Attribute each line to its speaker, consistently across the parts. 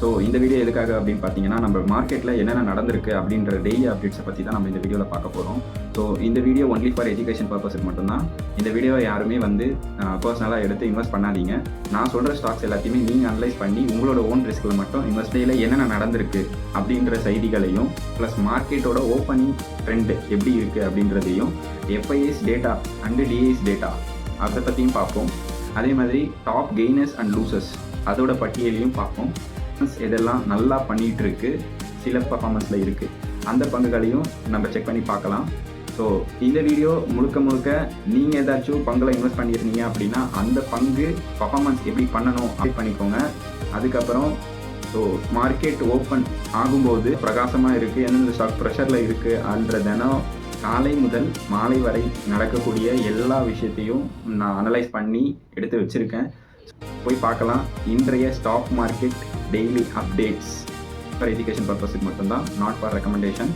Speaker 1: So இந்த video எதுக்காக அப்படின்னு பார்த்தீங்கன்னா நம்ம மார்க்கெட்டில் என்னென்ன நடந்திருக்கு அப்படின்ற டெய்லி அப்டேட்ஸை பற்றி தான் நம்ம இந்த வீடியோவில் பார்க்க போகிறோம் ஸோ இந்த வீடியோ ஒன்லி ஃபார் எஜுகேஷன் பர்பஸுக்கு மட்டும்தான். இந்த வீடியோவை யாருமே வந்து பர்சனலாக எடுத்து இன்வெஸ்ட் பண்ணாதீங்க. நான் சொல்கிற ஸ்டாக்ஸ் எல்லாத்தையுமே நீங்கள் அனலைஸ் பண்ணி உங்களோட ஓன் ரிஸ்கில் மட்டும் இன்வெஸ்ட்லேயில் என்னென்ன நடந்திருக்கு அப்படின்ற செய்திகளையும் ப்ளஸ் மார்க்கெட்டோட ஓப்பனிங் ட்ரெண்ட் எப்படி இருக்குது அப்படின்றதையும் FIS data and DIS data அதை பற்றியும் பார்ப்போம். அதே மாதிரி டாப் கெய்னர்ஸ் அண்ட் லூசர்ஸ் அதோட பட்டியலையும் பார்ப்போம். இதெல்லாம் நல்லா பண்ணிகிட்டு இருக்கு சில பர்ஃபார்மன்ஸில் இருக்குது அந்த பங்குகளையும் நம்ம செக் பண்ணி பார்க்கலாம். ஸோ இந்த வீடியோ முழுக்க முழுக்க நீங்கள் ஏதாச்சும் பங்கில் இன்வெஸ்ட் பண்ணியிருந்தீங்க அப்படின்னா அந்த பங்கு பர்ஃபார்மன்ஸ் எப்படி பண்ணணும் அப்படி பண்ணிக்கோங்க. அதுக்கப்புறம் ஸோ மார்க்கெட் ஓப்பன் ஆகும்போது பிரகாசமாக இருக்குது எந்தெந்த ஸ்டாக் ப்ரெஷரில் இருக்குது அன்ற தினம் காலை முதல் மாலை வரை நடக்கக்கூடிய எல்லா விஷயத்தையும் நான் அனலைஸ் பண்ணி எடுத்து வச்சுருக்கேன். போய் பார்க்கலாம். இன்றைய stock market daily updates for education பர்பஸுக்கு மட்டும்தான் நாட் ஃபார் ரெக்கமெண்டேஷன்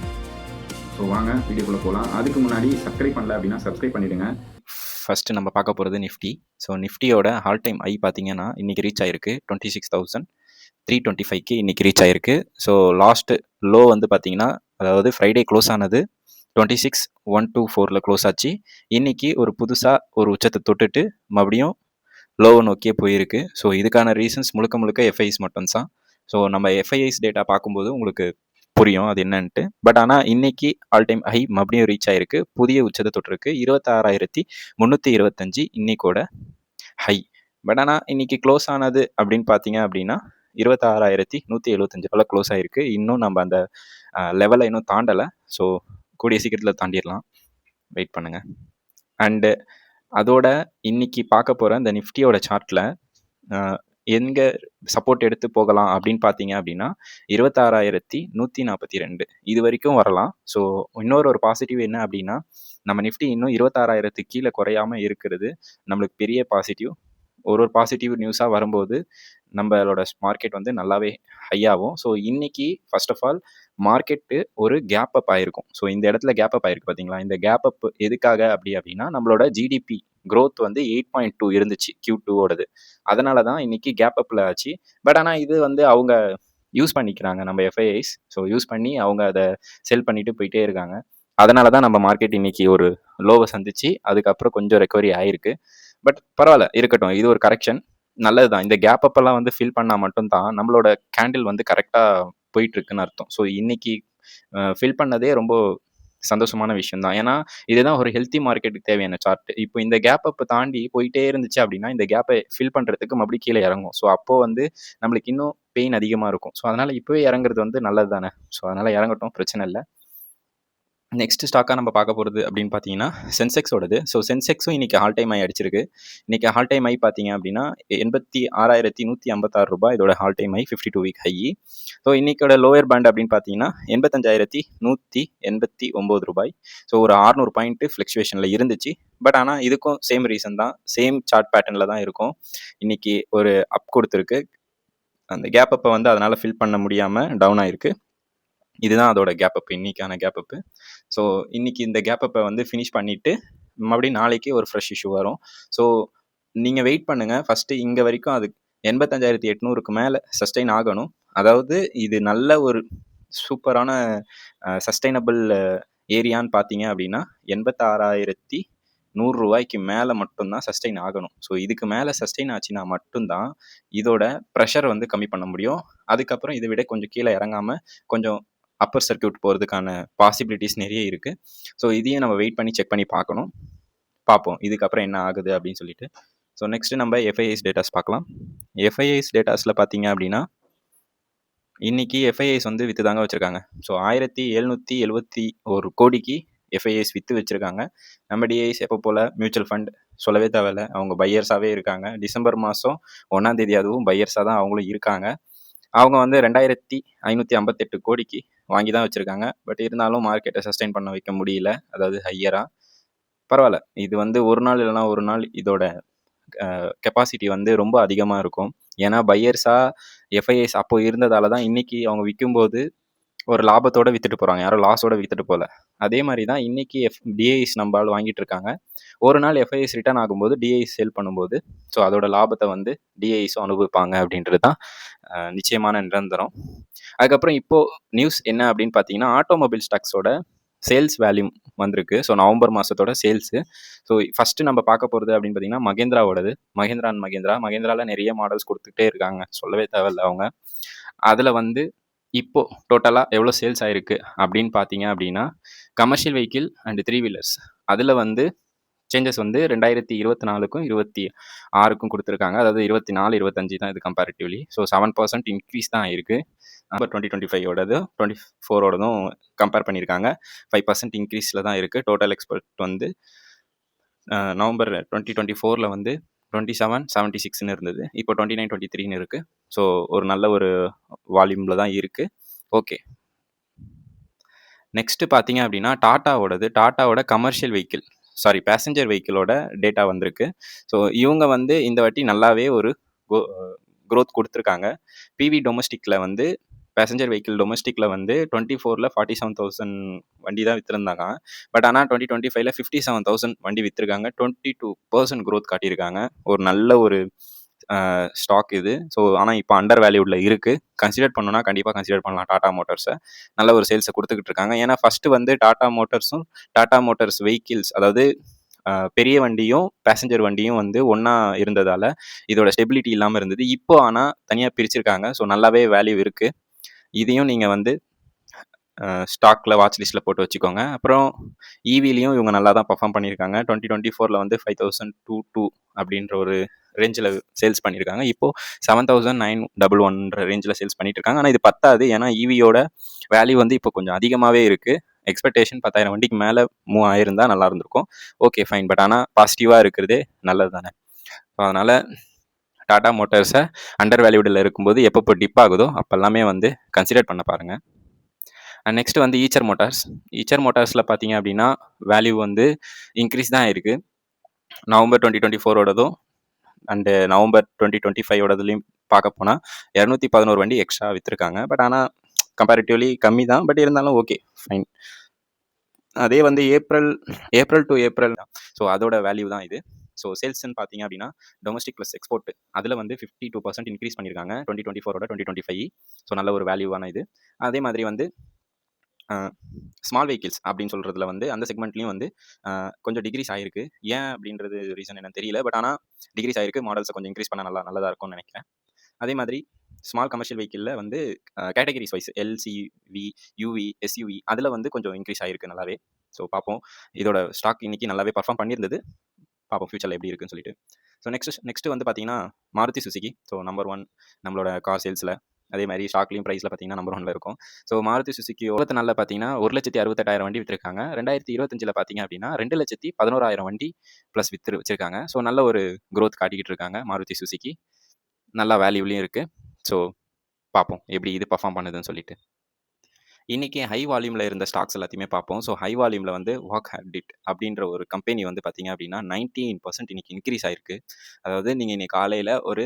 Speaker 1: ஸோ வாங்க வீடியோக்குள்ளே போகலாம் அதுக்கு முன்னாடி சப்ஸ்கிரைப் பண்ணல அப்படின்னா சப்ஸ்கிரைப் பண்ணிவிடுங்க
Speaker 2: ஃபஸ்ட்டு நம்ம பார்க்க போகிறது நிஃப்டி ஸோ நிஃப்டியோட ஹால் டைம் ஐ பார்த்தீங்கன்னா இன்றைக்கி ரீச் ஆயிருக்கு. Twenty six thousand three twenty ஃபைவ்க்கு இன்றைக்கி ரீச் ஆயிருக்கு. ஸோ லாஸ்ட்டு லோ வந்து பார்த்தீங்கன்னா அதாவது ஃப்ரைடே க்ளோஸ் ஆனது டுவெண்ட்டி சிக்ஸ் ஒன் டூ ஃபோரில் க்ளோஸ் ஆச்சு. இன்றைக்கி ஒரு புதுசாக ஒரு உச்சத்தை தொட்டுட்டு மறுபடியும் லோவை நோக்கியே போயிருக்கு. ஸோ இதுக்கான ரீசன்ஸ் முழுக்க முழுக்க எஃப்ஐஸ் மட்டும் தான் ஸோ நம்ம எஃப்ஐஐஸ் டேட்டா பார்க்கும்போது உங்களுக்கு புரியும் அது என்னன்ட்டு. பட் ஆனால் இன்னைக்கு ஆல் டைம் ஹை மறுபடியும் ரீச் ஆயிருக்கு. புதிய உச்சத்தை தொட்டிருக்கு. இருபத்தாறாயிரத்தி முந்நூற்றி இருபத்தஞ்சி இன்னைக்கோட ஹை பட் ஆனால் இன்னைக்கு க்ளோஸ் ஆனது அப்படின்னு பார்த்தீங்க அப்படின்னா இருபத்தாறாயிரத்தி நூற்றி எழுபத்தஞ்சு போல் க்ளோஸ் ஆகிருக்கு இன்னும் நம்ம அந்த லெவலை இன்னும் தாண்டலை. ஸோ கூடிய சீக்கிரத்தில் தாண்டிடலாம். வெயிட் பண்ணுங்கள் அண்டு அதோட இன்னைக்கு பார்க்க போகிற இந்த நிஃப்டியோட சார்ட்டில் எங்கே சப்போர்ட் எடுத்து போகலாம் அப்படின்னு பார்த்தீங்க அப்படின்னா இருபத்தாறாயிரத்தி நூற்றி நாற்பத்தி ரெண்டு. இது வரைக்கும் வரலாம். ஸோ இன்னொரு ஒரு பாசிட்டிவ் என்ன அப்படின்னா நம்ம நிஃப்டி இன்னும் இருபத்தாறாயிரத்துக்கு கீழே குறையாமல் இருக்கிறது நம்மளுக்கு பெரிய பாசிட்டிவ் ஒரு ஒரு பாசிட்டிவ் நியூஸாக வரும்போது நம்மளோட மார்க்கெட் வந்து நல்லாவே ஹையாகும் ஸோ இன்னைக்கு ஃபர்ஸ்ட் ஆஃப் ஆல் மார்க்கெட்டு ஒரு கேப் அப் ஆயிருக்கும். ஸோ இந்த இடத்துல கேப் அப் ஆயிருக்கு பார்த்தீங்களா இந்த கேப் அப் எதுக்காக அப்படி அப்படின்னா நம்மளோட ஜிடிபி க்ரோத் வந்து எயிட் பாயிண்ட் டூ இருந்துச்சு கியூ டூவோடது அதனால தான் இன்னைக்கு கேப் அப்பில் ஆச்சு. பட் ஆனால் இது வந்து அவங்க யூஸ் பண்ணிக்கிறாங்க நம்ம எஃப்ஐஐஸ் ஸோ யூஸ் பண்ணி அவங்க அதை செல் பண்ணிட்டு போயிட்டே இருக்காங்க. அதனால தான் நம்ம மார்க்கெட் இன்னைக்கு ஒரு லோவை சந்திச்சு அதுக்கப்புறம் கொஞ்சம் ரெக்கவரி ஆயிருக்கு. பட் பரவாயில்ல இருக்கட்டும். இது ஒரு கரெக்ஷன் நல்லது தான் இந்த கேப் அப்பெல்லாம் வந்து ஃபில் பண்ணால் மட்டும்தான் நம்மளோட கேண்டில் வந்து கரெக்டாக போயிட்டுருக்குன்னு அர்த்தம். ஸோ இன்றைக்கி ஃபில் பண்ணதே ரொம்ப சந்தோஷமான விஷயம் தான் ஏன்னா இதுதான் ஒரு ஹெல்த்தி மார்க்கெட்டுக்கு தேவையான சார்ட் இப்போ இந்த கேப் அப்போ தாண்டி போயிட்டே இருந்துச்சு அப்படின்னா இந்த கேப்பை ஃபில் பண்ணுறதுக்கு மறுபடியும் கீழே இறங்கும். ஸோ அப்போ வந்து நம்மளுக்கு இன்னும் பெயின் அதிகமாக இருக்கும். ஸோ அதனால் இப்போவே இறங்குறது வந்து நல்லது தானே ஸோ அதனால் இறங்கட்டும் பிரச்சனை இல்லை. நெக்ஸ்ட் ஸ்டாக்காக நம்ம பார்க்க போகிறது அப்படின்னு பார்த்தீங்கன்னா சென்செக்ஸோடது ஸோ சென்செக்ஸும் இன்றைக்கி ஹால் டைம் ஆகி அடிச்சிருக்கு. இன்றைக்கி ஹால் டைம் ஐ பார்த்தீங்க அப்படின்னா எண்பத்தி ஆறாயிரத்தி நூற்றி ஐம்பத்தாறு ரூபாய். இதோட all time high fifty two week high so இன்றைக்கோட lower band அப்படின்னு பார்த்தீங்கன்னா எண்பத்தஞ்சாயிரத்தி நூற்றி எண்பத்தி ஒம்பது ரூபாய். ஸோ ஒரு ஆறுநூறு பாயிண்ட்டு ஃப்ளக்சுவேஷனில் இருந்துச்சு. பட் ஆனால் இதுக்கும் சேம் ரீசன் தான். சேம் சார்ட் பேட்டர்னில் தான் இருக்கும். இன்றைக்கி ஒரு அப் கொடுத்துருக்கு. அந்த கேப் அப்போ வந்து அதனால் ஃபில் பண்ண முடியாமல் டவுன் ஆயிருக்கு. இதுதான் அதோட கேப் அப் இன்னைக்கான கேப் அப்பு ஸோ இன்னைக்கு இந்த கேப் அப்பை வந்து ஃபினிஷ் பண்ணிவிட்டு மறுபடியும் நாளைக்கு ஒரு ஃப்ரெஷ் இஷ்யூ வரும். ஸோ நீங்கள் வெயிட் பண்ணுங்கள் ஃபஸ்ட்டு இங்கே வரைக்கும் அது எண்பத்தஞ்சாயிரத்தி எட்நூறுக்கு மேலே சஸ்டெயின் ஆகணும். அதாவது இது நல்ல ஒரு சூப்பரான சஸ்டைனபிள் ஏரியான்னு பார்த்தீங்க அப்படின்னா எண்பத்தாறாயிரத்தி நூறுரூவாய்க்கு மேலே மட்டும்தான் சஸ்டெயின் ஆகணும். ஸோ இதுக்கு மேலே சஸ்டெயின் ஆச்சுன்னா மட்டும்தான் இதோட ப்ரெஷர் வந்து கம்மி பண்ண முடியும். அதுக்கப்புறம் இதை விட கொஞ்சம் கீழே இறங்காமல் கொஞ்சம் அப்பர் சர்க்கியூட் போகிறதுக்கான பாசிபிலிட்டிஸ் நிறைய இருக்குது ஸோ இதையும் நம்ம வெயிட் பண்ணி செக் பண்ணி பார்க்கணும். பார்ப்போம். இதுக்கப்புறம் என்ன ஆகுது அப்படின்னு சொல்லிட்டு. ஸோ நெக்ஸ்ட்டு நம்ம எஃப்ஐஐஸ் டேட்டாஸ் பார்க்கலாம். எஃப்ஐஐஸ் டேட்டாஸில் பார்த்தீங்க அப்படின்னா இன்றைக்கி எஃப்ஐஐஸ் வந்து விற்று தாங்க வச்சுருக்காங்க. ஸோ ஆயிரத்தி எழுநூற்றி எழுபத்தி ஒரு கோடிக்கு எஃப்ஐஐஸ் விற்று வச்சுருக்காங்க. நம்ம டிஐஸ் எப்போ போல் மியூச்சுவல் ஃபண்ட் சொல்லவே தேவையில்ல. அவங்க பையர்ஸாகவே இருக்காங்க. டிசம்பர் மாதம் ஒன்றாந்தேதி அதுவும் பையர்ஸாக தான் அவங்களும் இருக்காங்க. அவங்க வந்து ரெண்டாயிரத்தி ஐநூற்றி ஐம்பத்தெட்டு கோடிக்கு வாங்கி தான் வச்சுருக்காங்க. பட் இருந்தாலும் மார்க்கெட்டை சஸ்டெயின் பண்ண வைக்க முடியல. அதாவது ஹையராக பரவாயில்ல. இது வந்து ஒரு நாள் இல்லைனா ஒரு நாள் இதோட கெப்பாசிட்டி வந்து ரொம்ப அதிகமாக இருக்கும். ஏன்னா பையர்ஸாக எஃப்ஐஎஸ் அப்போ இருந்ததால தான் இன்றைக்கி அவங்க விற்கும்போது ஒரு லாபத்தோட வித்துட்டு போகிறாங்க யாரும் லாஸோட வித்துட்டு போகல அதே மாதிரி தான் இன்றைக்கி எஃப் டிஐஸ் நம்ம ஆள் வாங்கிட்டு இருக்காங்க. ஒரு நாள் எஃப்ஐஎஸ் ரிட்டர்ன் ஆகும்போது டிஐஸ் சேல் பண்ணும்போது ஸோ அதோட லாபத்தை வந்து டிஐஸும் அனுபவிப்பாங்க அப்படின்றது தான் நிச்சயமான நிரந்தரம். அதுக்கப்புறம் இப்போது நியூஸ் என்ன அப்படின்னு பார்த்தீங்கன்னா ஆட்டோமொபைல் ஸ்டாக்ஸோட சேல்ஸ் வேல்யூம் வந்திருக்கு. ஸோ நவம்பர் மாதத்தோட சேல்ஸு ஸோ ஃபஸ்ட்டு நம்ம பார்க்க போகிறது அப்படின்னு பார்த்தீங்கன்னா மகேந்திராவோடது. மகேந்திரான் அண்ட் மகேந்திரா. மகேந்திராவில் நிறைய மாடல்ஸ் கொடுத்துக்கிட்டே இருக்காங்க. சொல்லவே தேவையில்ல அவங்க. அதில் வந்து இப்போ டோட்டலாக எவ்வளோ சேல்ஸ் ஆயிருக்கு அப்படின்னு பார்த்தீங்க அப்படின்னா commercial vehicle and three wheelers அதில் வந்து சேஞ்சஸ் வந்து ரெண்டாயிரத்தி இருபத்தி நாலுக்கும் இருபத்தி ஆறுக்கும் கொடுத்துருக்காங்க. அதாவது இருபத்தி நாலு இருபத்தஞ்சு தான் இது comparatively so seven percent increase தான் இருக்குது நம்பர் டுவெண்ட்டி டுவெண்ட்டி ஃபைவோடது டுவெண்ட்டி ஃபோரோடதும் கம்பேர் பண்ணியிருக்காங்க. ஃபைவ் பர்சன்ட் இன்க்ரீஸில் தான் இருக்குது டோட்டல் எக்ஸ்பர்ட் வந்து நவம்பர் டுவெண்ட்டி டுவெண்ட்டி ஃபோரில் வந்து டுவெண்ட்டி செவன் செவன்ட்டி சிக்ஸ்னு இருந்தது. இப்போ டுவெண்ட்டி நைன் டுவெண்ட்டி த்ரீன்னு இருக்குது ஸோ ஒரு நல்ல ஒரு வால்யூமில் தான் இருக்குது ஓகே நெக்ஸ்ட்டு பார்த்தீங்க அப்படின்னா டாட்டாவோடது டாட்டாவோட கமர்ஷியல் வெஹிக்கிள் சாரி பேசஞ்சர் வெஹிக்கிளோட டேட்டா வந்திருக்கு. ஸோ இவங்க வந்து இந்த வாட்டி நல்லாவே ஒரு க்ரோத் கொடுத்துருக்காங்க. பிவி டொமஸ்டிக்கில் வந்து பேசஞ்சர் வெஹிக்கிள் டொமஸ்டிக்கில் வந்து டுவெண்ட்டி ஃபோரில் ஃபார்ட்டி செவன் தௌசண்ட் வண்டி தான் விற்றுருந்தாங்க பட் ஆனால் டுவெண்ட்டி டுவெண்ட்டி ஃபைவ்ல ஃபிஃப்டி செவன் தௌசண்ட் வண்டி விற்றுருக்காங்க டுவெண்ட்டி டூ பர்சன்ட் க்ரோத் காட்டியிருக்காங்க. ஒரு நல்ல ஒரு ஸ்டாக் இது. ஸோ ஆனால் இப்போ அண்டர் வேல்யூடில் இருக்குது கன்சிடர் பண்ணணும்னா கண்டிப்பாக கன்சிடர் பண்ணலாம். டாடா மோட்டார்ஸை நல்ல ஒரு சேல்ஸை கொடுத்துக்கிட்டு இருக்காங்க. ஏன்னா ஃபஸ்ட்டு வந்து டாடா மோட்டார்ஸும் டாடா மோட்டார்ஸ் வெஹிக்கிள்ஸ் அதாவது பெரிய வண்டியும் பேசஞ்சர் வண்டியும் வந்து ஒன்றா இருந்ததால் இதோட ஸ்டெபிலிட்டி இல்லாமல் இருந்தது. இப்போ ஆனால் தனியாக பிரிச்சிருக்காங்க. ஸோ நல்லாவே வேல்யூ இருக்குது இதையும் நீங்கள் வந்து ஸ்டாக்கில் வாட்ச் லிஸ்ட்டில் போட்டு வச்சுக்கோங்க. அப்புறம் ஈவிலையும் இவங்க நல்லா தான் பர்ஃபார்ம் பண்ணியிருக்காங்க. டுவெண்ட்டி டுவெண்ட்டி ஃபோரில் வந்து ஃபைவ் தௌசண்ட் டூ டூ அப்படின்ற ஒரு ரேஞ்சில் சேல்ஸ் பண்ணியிருக்காங்க. இப்போது செவன் தௌசண்ட் நைன் டபுள் ஒன்ற ரேஞ்சில் சேல்ஸ் பண்ணிட்டு இருக்காங்க ஆனால் இது பத்தாது. ஏன்னா ஈவியோட வேல்யூ வந்து இப்போ கொஞ்சம் அதிகமாகவே இருக்குது எக்ஸ்பெக்டேஷன் பத்தாயிரம் வண்டிக்கு மேலே மூவ் ஆயிருந்தால் நல்லா இருந்திருக்கும். ஓகே ஃபைன் பட் ஆனால் பாசிட்டிவாக இருக்கிறதே நல்லது தானே ஸோ அதனால் டாடா மோட்டார்ஸை அண்டர் வேல்யூடில் இருக்கும்போது எப்பப்போ டிப் ஆகுதோ அப்போல்லாமே வந்து கன்சிடர் பண்ண பாருங்கள் அண்ட் நெக்ஸ்ட் வந்து ஈச்சர் மோட்டார்ஸ் ஈச்சர் மோட்டார்ஸில் பார்த்தீங்க அப்படின்னா வேல்யூ வந்து இன்க்ரீஸ் தான் இருக்குது நவம்பர் டுவெண்ட்டி டுவெண்ட்டி ஃபோரோடதும் அண்டு நவம்பர் டுவெண்ட்டி டுவெண்ட்டி ஃபைவோடதுலையும் பார்க்க போனால் இரநூத்தி பதினோரு வண்டி எக்ஸ்ட்ரா விற்றுருக்காங்க பட் ஆனால் கம்பேரிட்டிவ்லி கம்மி தான். பட் இருந்தாலும் ஓகே ஃபைன் அதே வந்து April April to April so அதோட வேல்யூ தான் இது. ஸோ சேல்ஸ்ன்னு பார்த்தீங்க அப்படின்னா டொமஸ்டிக் ப்ளஸ் எக்ஸ்போர்ட் அதில் வந்து ஃபிஃப்டி டூ பர்சன்ட் இன்க்ரீஸ் பண்ணியிருக்காங்க டுவெண்ட்டி டுவெண்ட்டி ஃபோரோட டுவெண்ட்டி டுவெண்ட்டி ஃபைவ் ஸோ நல்ல ஒரு வேல்யூவான இது. அதே மாதிரி வந்து ஸ்மால் வெஹிக்கிள்ஸ் அப்படின்னு சொல்கிறதுல வந்து அந்த செக்மெண்ட்லேயும் வந்து கொஞ்சம் டிகிரிஸ் ஆயிருக்கு. ஏன் அப்படின்றது ரீசன் என்னன்னு தெரியல. பட் ஆனால் டிகிரிஸ் ஆயிருக்கு. மாடல்ஸை கொஞ்சம் இன்க்ரீஸ் பண்ண நல்லா நல்லதாக இருக்கும்னு நினைக்கிறேன். அதே மாதிரி ஸ்மால் கமர்ஷியல் வெஹிக்கிளில் வந்து categories wise LCV UV SUV அதில் வந்து கொஞ்சம் இன்க்ரீஸ் ஆயிருக்கு நல்லாவே. ஸோ பார்ப்போம். இதோட ஸ்டாக் இன்னைக்கு நல்லாவே பர்ஃபார்ம் பண்ணியிருந்தது. பார்ப்போம் ஃபியூச்சரில் எப்படி இருக்குன்னு சொல்லிட்டு. ஸோ நெக்ஸ்ட் நெக்ஸ்ட் வந்து பார்த்தீங்கன்னா Maruti Suzuki so number one நம்மளோட கார் சேல்ஸில் அதே மாதிரி ஸ்டாக்லையும் ப்ரைஸில் பார்த்தீங்கன்னா நம்பர் ஒன்ல இருக்கும். ஸோ மாருதி சுசுக்கி இருபத்தி நாளில் பார்த்தீங்கன்னா ஒரு லட்சத்தி அறுபத்தெட்டாயிரம் வண்டி விற்றுருக்காங்க ரெண்டாயிரத்தி இருபத்தஞ்சில் பார்த்தீங்க அப்படின்னா ரெண்டு லட்சத்தி பதினோராயிரம் வண்டி ப்ளஸ் விற்று வச்சிருக்காங்க ஸோ நல்ல ஒரு க்ரோத் காட்டிக்கிட்டு இருக்காங்க மாருதி சுசுக்கி நல்லா வேல்யூலையும் இருக்குது ஸோ பார்ப்போம் எப்படி இது பர்ஃபார்ம் பண்ணுதுன்னு சொல்லிட்டு. இன்றைக்கி ஹை வால்யூமில் இருந்த ஸ்டாக்ஸ் எல்லாத்தையுமே பார்ப்போம். ஸோ ஹை வால்யூமில் வந்து வாக் ஹேபிட் அப்படின்ற ஒரு கம்பெனி வந்து பார்த்தீங்க அப்படின்னா நைன்டீன் பர்சன்ட் இன்றைக்கி இன்க்ரீஸ் ஆயிருக்கு. அதாவது நீங்கள் இன்றைக்கி காலையில் ஒரு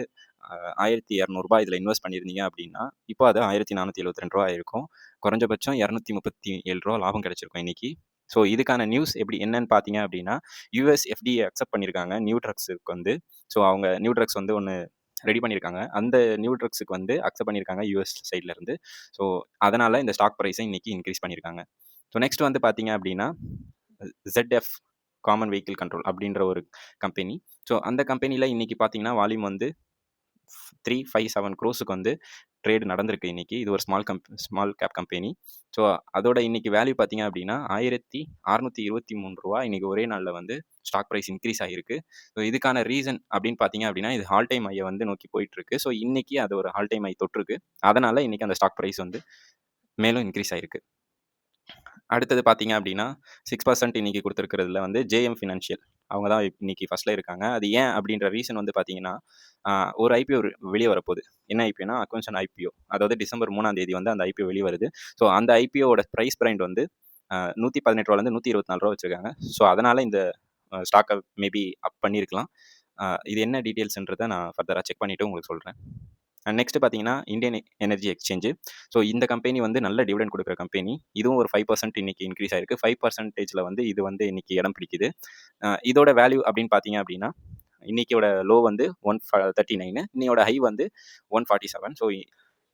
Speaker 2: ஆயிரத்தி இரநூறுபா இதில் இன்வெஸ்ட் பண்ணியிருந்தீங்க அப்படின்னா இப்போ அது ஆயிரத்தி நானூற்றி எழுபத்தி ரெண்டு ரூபா ஆயிருக்கும். குறைஞ்சபட்சம் இரநூத்தி முப்பத்தி ஏழு ரூபா லாபம் கிடைச்சிருக்கும் இன்றைக்கி ஸோ இதுக்கான நியூஸ் எப்படி என்னன்னு பார்த்தீங்க அப்படின்னா யூஎஸ் எஃப்டிஏ அக்செப்ட் பண்ணியிருக்காங்க. நியூ ட்ரக்ஸுக்கு வந்து. ஸோ அவங்க நியூ ட்ரக்ஸ் வந்து ஒன்று ரெடி பண்ணியிருக்காங்க அந்த நியூ ட்ரக்ஸுக்கு வந்து அக்செப்ட் பண்ணியிருக்காங்க யூஎஸ் சைட்லேருந்து ஸோ அதனால் இந்த ஸ்டாக் ப்ரைஸை இன்றைக்கி இன்க்ரீஸ் பண்ணியிருக்காங்க ஸோ நெக்ஸ்ட் வந்து பார்த்தீங்க அப்படின்னா ஜெட்எஃப் காமன் வெஹிக்கிள் கண்ட்ரோல் அப்படின்ற ஒரு கம்பெனி ஸோ அந்த கம்பெனியில் இன்றைக்கி பார்த்தீங்கன்னா வால்யூம் வந்து த்ரீ ஃபைவ் செவன் க்ரோஸுக்கு வந்து ட்ரேடு நடந்திருக்கு இன்னைக்கு. இது ஒரு small கம்ப் small cap company so அதோட இன்னைக்கு வேல்யூ பார்த்தீங்க அப்படின்னா ஆயிரத்தி அறநூற்றி இருபத்தி மூணு ரூபா இன்றைக்கி ஒரே நாளில் வந்து ஸ்டாக் ப்ரைஸ் இன்க்ரீஸ் ஆகிருக்கு ஸோ இதுக்கான ரீசன் அப்படின்னு பார்த்தீங்க அப்படின்னா இது ஹால் டைம் ஐயை வந்து நோக்கி போயிட்டுருக்கு. ஸோ இன்றைக்கி அது ஒரு ஹால் டைம் ஐ தொற்றுருக்கு அதனால் இன்றைக்கி அந்த ஸ்டாக் ப்ரைஸ் வந்து மேலும் இன்க்ரீஸ் ஆகிருக்கு அடுத்தது பார்த்தீங்க அப்படின்னா சிக்ஸ் பர்சன்ட் இன்றைக்கி கொடுத்துருக்கிறதுல வந்து ஜேஎம் ஃபினான்ஷியல் அவங்க தான் இன்னைக்கு ஃபர்ஸ்ட்ல இருக்காங்க. அது ஏன் அப்படின்ற ரீசன் வந்து பார்த்தீங்கன்னா ஒரு ஐபிஓ வெளியே வரப்போகுது. என்ன ஐபிஓனா அக்வென்ஷன் ஐபிஓ அதாவது டிசம்பர் மூணாம் தேதி வந்து அந்த ஐபிஓ வெளியே வருது. ஸோ அந்த ஐபிஓட ப்ரைஸ் பிரைண்ட் வந்து நூற்றி பதினெட்டு ரூபாலேருந்து நூற்றி இருபத்தி நாலு ரூபா வச்சுருக்காங்க. ஸோ அதனால் இந்த ஸ்டாக்கை மேபி அப் பண்ணியிருக்கலாம் இது என்ன டீட்டெயில்ஸ்ன்றதை நான் ஃபர்தராக செக் பண்ணிவிட்டு உங்களுக்கு சொல்கிறேன் அண்ட் நெக்ஸ்ட் பார்த்தீங்கன்னா இந்தியன் எனர்ஜி எக்ஸ்சேஞ்சு ஸோ இந்த கம்பெனி வந்து நல்ல டிவிடெண்ட் கொடுக்குற கம்பெனி இதுவும் ஒரு ஃபைவ் பர்சன்ட் இன்னைக்கு இன்க்ரீஸ் ஆயிருக்கு. ஃபைவ் பர்சன்டேஜில் வந்து இது வந்து இன்னைக்கு இடம் பிடிக்குது. இதோட வேல்யூ அப்படின்னு பார்த்தீங்க அப்படின்னா இன்னைக்கோட லோ வந்து ஒன் தேர்ட்டி நைனு இன்னையோட ஹை வந்து one forty seven so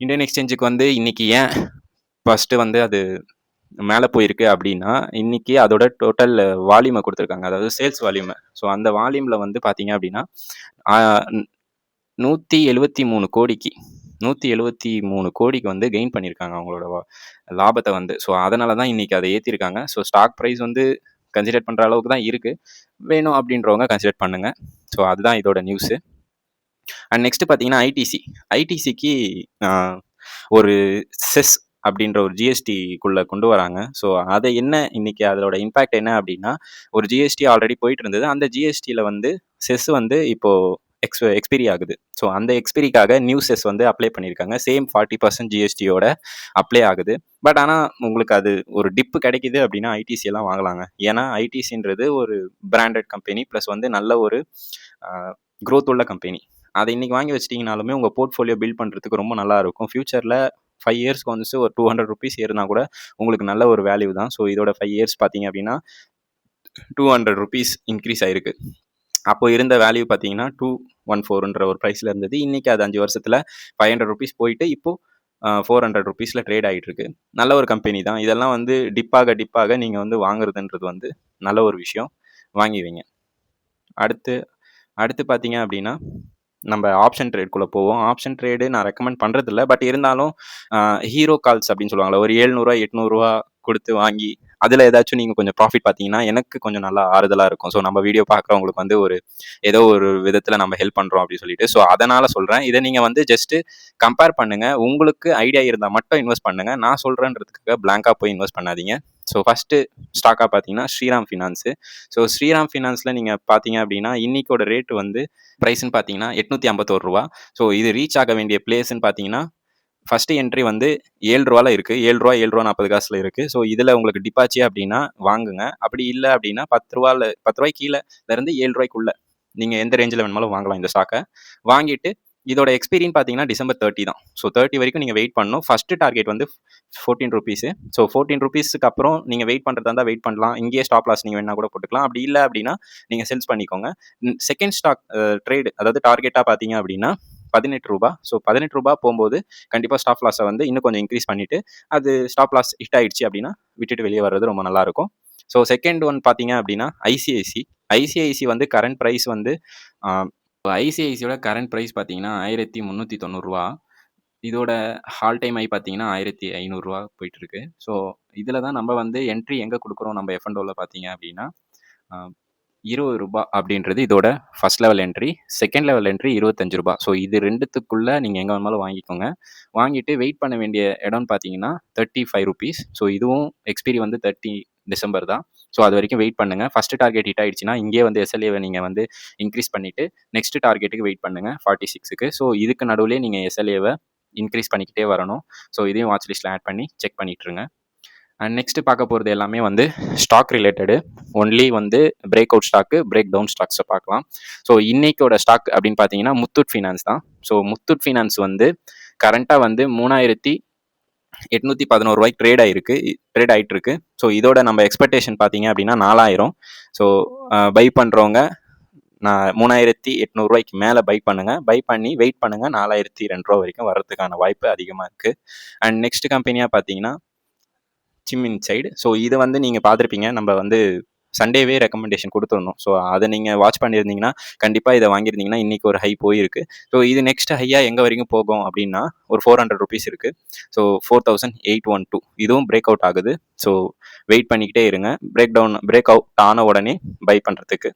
Speaker 2: Indian எக்ஸ்சேஞ்சுக்கு வந்து இன்னைக்கு ஏன் ஃபஸ்ட்டு வந்து அது மேலே போயிருக்கு அப்படின்னா இன்னைக்கு அதோட டோட்டல் வால்யூமை கொடுத்துருக்காங்க. அதாவது சேல்ஸ் வால்யூமை ஸோ அந்த வால்யூமில் வந்து பார்த்தீங்க அப்படின்னா நூற்றி எழுபத்தி மூணு கோடிக்கு நூற்றி எழுபத்தி மூணு கோடிக்கு வந்து கெயின் பண்ணியிருக்காங்க அவங்களோட லாபத்தை வந்து. ஸோ அதனால தான் இன்றைக்கி அதை ஏற்றிருக்காங்க ஸோ ஸ்டாக் ப்ரைஸ் வந்து கன்சிடர் பண்ணுற அளவுக்கு தான் இருக்குது வேணும் அப்படின்றவங்க கன்சிடர் பண்ணுங்கள் ஸோ அதுதான் இதோட நியூஸு அண்ட் நெக்ஸ்ட்டு பார்த்தீங்கன்னா ஐடிசி ஐடிசிக்கு ஒரு செஸ் அப்படின்ற ஒரு ஜிஎஸ்டிக்குள்ளே கொண்டு வராங்க. ஸோ அதை என்ன இன்னைக்கு அதோட இம்பேக்ட் என்ன அப்படின்னா ஒரு ஜிஎஸ்டி ஆல்ரெடி போயிட்டு இருந்தது. அந்த ஜிஎஸ்டியில் வந்து செஸ் வந்து இப்போது எக்ஸ் எக்ஸ்பிரி ஆகுது. ஸோ அந்த எக்ஸ்பிரிக்காக நியூஸஸ் வந்து அப்ளை பண்ணியிருக்காங்க. சேம் ஃபார்ட்டி பர்சன்ட் ஜிஎஸ்டியோட அப்ளை ஆகுது. பட் ஆனால் உங்களுக்கு அது ஒரு டிப்பு கிடைக்குது அப்படின்னா ஐடிசி எல்லாம் வாங்கலாங்க. ஏன்னா ஐடிசின்றது ஒரு பிராண்டட் கம்பெனி ப்ளஸ் வந்து நல்ல ஒரு க்ரோத் உள்ள கம்பெனி அதை இன்னைக்கு வாங்கி வச்சிட்டிங்கனாலுமே உங்கள் போர்ட்ஃபோலியோ பில்ட் பண்ணுறதுக்கு ரொம்ப நல்லா இருக்கும். ஃப்யூச்சரில் ஃபைவ் இயர்ஸ்க்கு வந்து ஒரு டூ ஹண்ட்ரட் ருபீஸ் ஏறுனா கூட உங்களுக்கு நல்ல ஒரு வேல்யூ தான். ஸோ இதோட ஃபைவ் இயர்ஸ் பார்த்தீங்க அப்படின்னா டூ ஹண்ட்ரட் ருபீஸ் இன்க்ரீஸ் ஆயிருக்கு. அப்போ இருந்த வேல்யூ பார்த்தீங்கன்னா டூ ஒன் ஃபோர்ன்ற ஒரு ப்ரைஸில் இருந்தது. இன்றைக்கி அது அஞ்சு வருஷத்தில் ஃபைவ் ஹண்ட்ரட் ருபீஸ் போயிட்டு இப்போது ஃபோர் ஹண்ட்ரட் ருபீஸில் ட்ரேட் ஆகிட்டு இருக்கு. நல்ல ஒரு கம்பெனி தான். இதெல்லாம் வந்து டிப்பாக டிப்பாக நீங்கள் வந்து வாங்குறதுன்றது வந்து நல்ல ஒரு விஷயம். வாங்கி வைங்க அடுத்து அடுத்து பார்த்தீங்க அப்படின்னா நம்ம ஆப்ஷன் ட்ரேட்குள்ளே போவோம். ஆப்ஷன் ட்ரேடு நான் ரெக்கமெண்ட் பண்ணுறதில்ல பட் இருந்தாலும் ஹீரோ கால்ஸ் அப்படின்னு சொல்லுவாங்களே ஒரு ஏழ்நூறுவா எட்நூறுரூவா கொடுத்து வாங்கி அதில் ஏதாச்சும் நீங்கள் கொஞ்சம் ப்ராஃபிட் பார்த்தீங்கன்னா எனக்கு கொஞ்சம் நல்லா ஆறுதலாக இருக்கும். ஸோ நம்ம வீடியோ பார்க்குறவங்களுக்கு வந்து ஒரு ஏதோ ஒரு விதத்தில் நம்ம ஹெல்ப் பண்ணுறோம் அப்படின்னு சொல்லிட்டு. ஸோ அதனால் சொல்கிறேன் இதை நீங்கள் வந்து ஜஸ்ட்டு கம்பேர் பண்ணுங்கள் உங்களுக்கு ஐடியா இருந்தால் மட்டும் இன்வெஸ்ட் பண்ணுங்கள் நான் சொல்கிறேன்றதுக்காக பிளாங்காக போய் இன்வெஸ்ட் பண்ணாதீங்க. ஸோ ஃபஸ்ட்டு ஸ்டாக்காக பார்த்தீங்கன்னா ஸ்ரீராம் ஃபினான்ஸு ஸோ ஸ்ரீராம் ஃபினான்ஸில் நீங்கள் பார்த்தீங்க அப்படின்னா இன்னைக்கோட ரேட் வந்து ப்ரைஸ்னு பார்த்தீங்கன்னா எட்நூற்றி ஐம்பத்தோரு ரூபா. ஸோ இது ரீச் ஆக வேண்டிய பிளேஸ்ன்னு பார்த்தீங்கன்னா ஃபஸ்ட்டு என்ட்ரி வந்து ஏழு ரூபால இருக்குது ஏழு ரூபா ஏழு ரூபா நாற்பது காசில் இருக்குது ஸோ இதில் உங்களுக்கு டிப்பாச்சு அப்படின்னா வாங்குங்க. அப்படி இல்லை அப்படின்னா பத்து ரூபால பத்து ரூபாய்க்கு கீழே இருந்து ஏழு ரூபாய்க்குள்ள நீங்கள் எந்த ரேஞ்சில் வேணுமாலும் வாங்கலாம் இந்த ஸ்டாக்கை வாங்கிட்டு இதோட எக்ஸ்பீரியன் பார்த்தீங்கன்னா டிசம்பர் தேர்ட்டி தான். ஸோ தேர்ட்டி வரைக்கும் நீங்கள் வெயிட் பண்ணணும். ஃபஸ்ட்டு டார்கெட் வந்து ஃபோர்டீன் ருபீஸு ஸோ ஃபோர்டீன் ருபீஸுக்கு அப்புறம் நீங்கள் வெயிட் பண்ணுறதா இருந்தால் வெயிட் பண்ணலாம். இங்கேயே ஸ்டாப் லாஸ் நீங்கள் வேணா கூட போட்டுக்கலாம். அப்படி இல்லை அப்படின்னா நீங்கள் செல்ஸ் பண்ணிக்கோங்க. செகண்ட் ஸ்டாக் ட்ரேடு அதாவது டார்கெட்டாக பார்த்தீங்க அப்படின்னா பதினெட்டு ரூபா. ஸோ பதினெட்டு ரூபா போகும்போது கண்டிப்பாக ஸ்டாப் லாஸை வந்து இன்னும் கொஞ்சம் இன்க்ரீஸ் பண்ணிவிட்டு அது ஸ்டாப் லாஸ் ஹிட் ஆயிடுச்சு அப்படின்னா விட்டுட்டு வெளியே வர்றது ரொம்ப நல்லாயிருக்கும். ஸோ செகண்ட் ஒன் பார்த்தீங்க அப்படின்னா ஐசிஐசி ஐசிஐசி வந்து கரண்ட் ப்ரைஸ் வந்து ஐசிஐசியோட கரண்ட் ப்ரைஸ் பார்த்தீங்கன்னா ஆயிரத்தி முந்நூற்றி தொண்ணூறுரூவா இதோட ஹால் டைம் ஆகி பார்த்தீங்கன்னா ஆயிரத்தி ஐநூறுரூவா போயிட்டுருக்கு ஸோ இதில் தான் நம்ம வந்து என்ட்ரி எங்கே கொடுக்குறோம்? நம்ம எஃப்என்டோவில் பார்த்தீங்க அப்படின்னா இருபது ரூபா அப்படின்றது இதோட first level entry second level entry இருபத்தஞ்சு ரூபா. ஸோ இது ரெண்டுத்துக்குள்ளே நீங்கள் எங்கே வேணாலும் வாங்கிக்கோங்க. வாங்கிட்டு வெயிட் பண்ண வேண்டிய இடம்னு பார்த்தீங்கன்னா தேர்ட்டி ஃபைவ் ருபீஸ் ஸோ இதுவும் எக்ஸ்பீரி வந்து தேர்ட்டி டிசம்பர் தான். ஸோ அது வரைக்கும் வெயிட் பண்ணுங்கள் ஃபஸ்ட்டு டார்கெட் ஹிட் ஆயிடுச்சுன்னா இங்கே வந்து எஸ்எல்ஏவை நீங்கள் வந்து இன்க்ரீஸ் பண்ணிவிட்டு நெக்ஸ்ட் டார்கெட்டுக்கு வெயிட் பண்ணுங்கள் ஃபார்ட்டி சிக்ஸுக்கு ஸோ இதுக்கு நடுவுலேயே நீங்கள் எஸ்எல்ஏவை இன்க்ரீஸ் பண்ணிக்கிட்டே வரணும். ஸோ இதையும் வாட்ச் லிஸ்ட்டில் ஆட் பண்ணி செக் பண்ணிட்டுருங்க அண்ட் நெக்ஸ்ட் பார்க்க போகிறது எல்லாமே வந்து ஸ்டாக் ரிலேட்டடு ஒன்லி வந்து break out stock break down ஸ்டாக்ஸை பார்க்கலாம். ஸோ இன்னைக்கோட ஸ்டாக் அப்படின்னு பார்த்தீங்கன்னா முத்தூட் ஃபினான்ஸ் தான். ஸோ முத்தூட் ஃபினான்ஸ் வந்து கரண்ட்டாக வந்து மூணாயிரத்தி எட்நூற்றி பதினோரு ரூபாய்க்கு ட்ரேட் ஆயிருக்கு. ட்ரேட் ஆயிட்டு இருக்கு ஸோ இதோட நம்ம எக்ஸ்பெக்டேஷன் பார்த்தீங்க அப்படின்னா நாலாயிரம். ஸோ பை பண்ணுறவங்க நான் மூணாயிரத்தி எட்நூறுரூவாய்க்கு மேலே பை பண்ணுங்கள் பை பண்ணி வெயிட் பண்ணுங்கள் நாலாயிரத்தி ரெண்டு ரூபா வரைக்கும் வர்றதுக்கான வாய்ப்பு அதிகமாக இருக்குது அண்ட் நெக்ஸ்ட் கம்பெனியாக பார்த்தீங்கன்னா சிம்மின் சைடு ஸோ இது வந்து நீங்கள் பார்த்துருப்பீங்க. நம்ம வந்து சண்டேவே ரெக்கமெண்டேஷன் கொடுத்துருந்தோம் ஸோ அதை நீங்கள் வாட்ச் பண்ணியிருந்தீங்கன்னா கண்டிப்பாக இதை வாங்கியிருந்தீங்கன்னா இன்றைக்கி ஒரு ஹை போயிருக்கு. ஸோ இது நெக்ஸ்ட் ஹையாக எங்கே வரைக்கும் போகும் அப்படின்னா ஒரு ஃபோர் ஹண்ட்ரட் ருபீஸ் இருக்குது so four thousand eight one two இதுவும் பிரேக் அவுட் ஆகுது. ஸோ வெயிட் பண்ணிக்கிட்டே இருங்க. பிரேக் டவுன் பிரேக் அவுட் ஆன உடனே பை பண்ணுறதுக்கு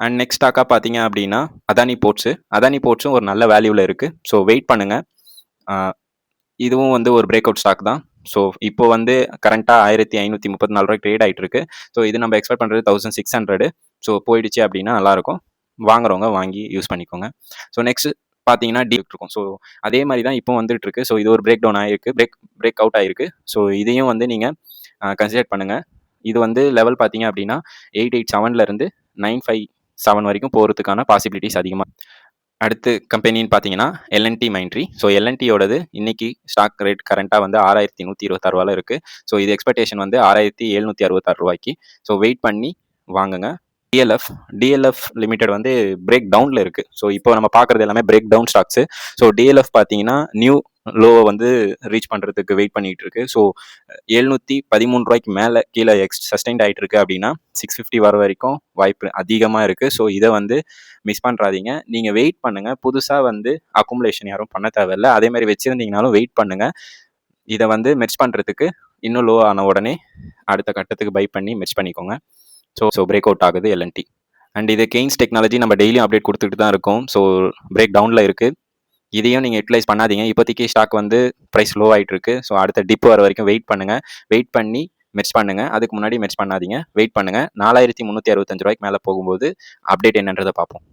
Speaker 2: அண்ட் நெக்ஸ்ட் ஸ்டாக்காக பார்த்தீங்க அப்படின்னா அதானி போர்ட்ஸு அதானி போர்ட்ஸும் ஒரு நல்ல வேல்யூவில் இருக்குது ஸோ வெயிட் பண்ணுங்கள் இதுவும் வந்து ஒரு பிரேக் அவுட் ஸ்டாக் தான். ஸோ இப்போ வந்து கரண்ட்டாக ஆயிரத்தி ஐநூற்றி முப்பத்தி நாலு ரூபாய் ட்ரேட் ஆகிட்டு இருக்கு ஸோ இது நம்ம எக்ஸ்பெக்ட் பண்ணுறது தௌசண்ட் சிக்ஸ் ஹண்ட்ரடு ஸோ போயிடுச்சு அப்படின்னா நல்லாயிருக்கும். வாங்குறவங்க வாங்கி யூஸ் பண்ணிக்கோங்க. ஸோ நெக்ஸ்ட் பார்த்தீங்கன்னா டீ இருக்கும். ஸோ அதே மாதிரி தான் இப்போ வந்துட்டு இருக்கு ஸோ இது ஒரு பிரேக் டவுன் ஆயிருக்கு. பிரேக் பிரேக் அவுட் ஆயிருக்கு. ஸோ இதையும் வந்து நீங்கள் கன்சிடர் பண்ணுங்கள் இது வந்து லெவல் பார்த்தீங்க அப்படின்னா எயிட் எயிட் செவன்லேருந்து நைன் ஃபைவ் செவன் வரைக்கும் போகிறதுக்கான பாசிபிலிட்டிஸ் அதிகமாக அடுத்து கம்பெனின்னு பார்த்தீங்கன்னா எல்என்டி மைண்ட்ரி ஸோ எல்என்டியோடது இன்னைக்கு ஸ்டாக் ரேட் கரண்ட்டாக வந்து ஆறாயிரத்தி நூற்றி இருபத்தாறு ரூபாயில் இருக்குது ஸோ இது எக்ஸ்பெக்டேஷன் வந்து ஆறாயிரத்தி எழுநூற்றி அறுபத்தாறு ரூபாய்க்கு. ஸோ வெயிட் பண்ணி வாங்குங்க. டிஎல்எஃப் டிஎல்எஃப் லிமிடெட் வந்து பிரேக் டவுனில் இருக்குது ஸோ இப்போ நம்ம பார்க்குறது எல்லாமே break down stocks so DLF பார்த்தீங்கன்னா நியூ லோவை வந்து ரீச் பண்ணுறதுக்கு வெயிட் பண்ணிகிட்டு இருக்கு ஸோ எழுநூற்றி பதிமூணு ரூபாய்க்கு மேலே கீழே எக்ஸ் சஸ்டைன்ட் ஆகிட்டு இருக்கு அப்படின்னா சிக்ஸ் ஃபிஃப்டி வர வரைக்கும் வாய்ப்பு அதிகமாக இருக்குது ஸோ இதை வந்து மிஸ் பண்ணுறாதீங்க நீங்கள் வெயிட் பண்ணுங்கள் புதுசாக வந்து அக்குமுலேஷன் யாரும் பண்ண தேவையில்ல. அதேமாதிரி வச்சுருந்தீங்கனாலும் வெயிட் பண்ணுங்கள் இதை வந்து மெர்ச் பண்ணுறதுக்கு இன்னும் லோ ஆன உடனே அடுத்த கட்டத்துக்கு பை பண்ணி மெர்ச் பண்ணிக்கோங்க. ஸோ ஸோ பிரேக் அவுட் ஆகுது எல்என்டி அண்ட் இது கெய்ன்ஸ் டெக்னாலஜி நம்ம டெய்லியும் அப்டேட் கொடுத்துட்டு தான் இருக்கோம். ஸோ பிரேக் டவுனில் இருக்குது இதையும் நீங்கள் யூட்டிலைஸ் பண்ணாதீங்க. இப்போதைக்கு ஸ்டாக் வந்து ப்ரைஸ் லோ ஆகிட்டு இருக்கு ஸோ அடுத்த டிப் வர வரைக்கும் வெயிட் பண்ணுங்கள் வெயிட் பண்ணி மெர்ச் பண்ணுங்கள் அதுக்கு முன்னாடி மெர்ச் பண்ணாதீங்க. வெயிட் பண்ணுங்கள் நாலாயிரத்தி முந்நூற்றி அறுபத்தஞ்சு ரூபாய்க்கு மேலே போகும்போது அப்டேட் என்னன்றதை பார்ப்போம்.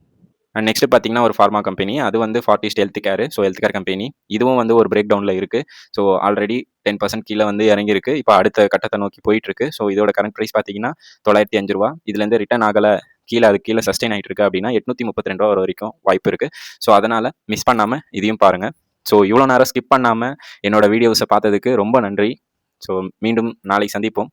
Speaker 2: அண்ட் நெக்ஸ்ட் பார்த்தீங்கன்னா ஒரு ஃபார்மா கம்பெனி அது வந்து Fortis health care so health care company இதுவும் வந்து ஒரு பிரேக் டவுனில் இருக்குது ஸோ ஆல்ரெடி டென் பர்சன்ட் கீழே வந்து இறங்கியிருக்கு. இப்போ அடுத்த கட்டத்தை நோக்கி போயிட்டு இருக்கு ஸோ இதோட கரண்ட் ப்ரைஸ் பார்த்தீங்கன்னா தொள்ளாயிரத்தி அஞ்சு ரூபா. இதுலேருந்து ரிட்டர்ன் ஆகலை. கீழே அது கீழே சஸ்டெயின் ஆகிட்டு இருக்கு அப்படின்னா எட்நூற்றி முப்பத்தி ரெண்டு ரூபா வரைக்கும் வாய்ப்பு இருக்குது ஸோ அதனால் மிஸ் பண்ணாமல் இதையும் பாருங்கள் ஸோ இவ்வளோ நேரம் ஸ்கிப் பண்ணாமல் என்னோட வீடியோஸை பார்த்ததுக்கு ரொம்ப நன்றி. ஸோ மீண்டும் நாளைக்கு சந்திப்போம்.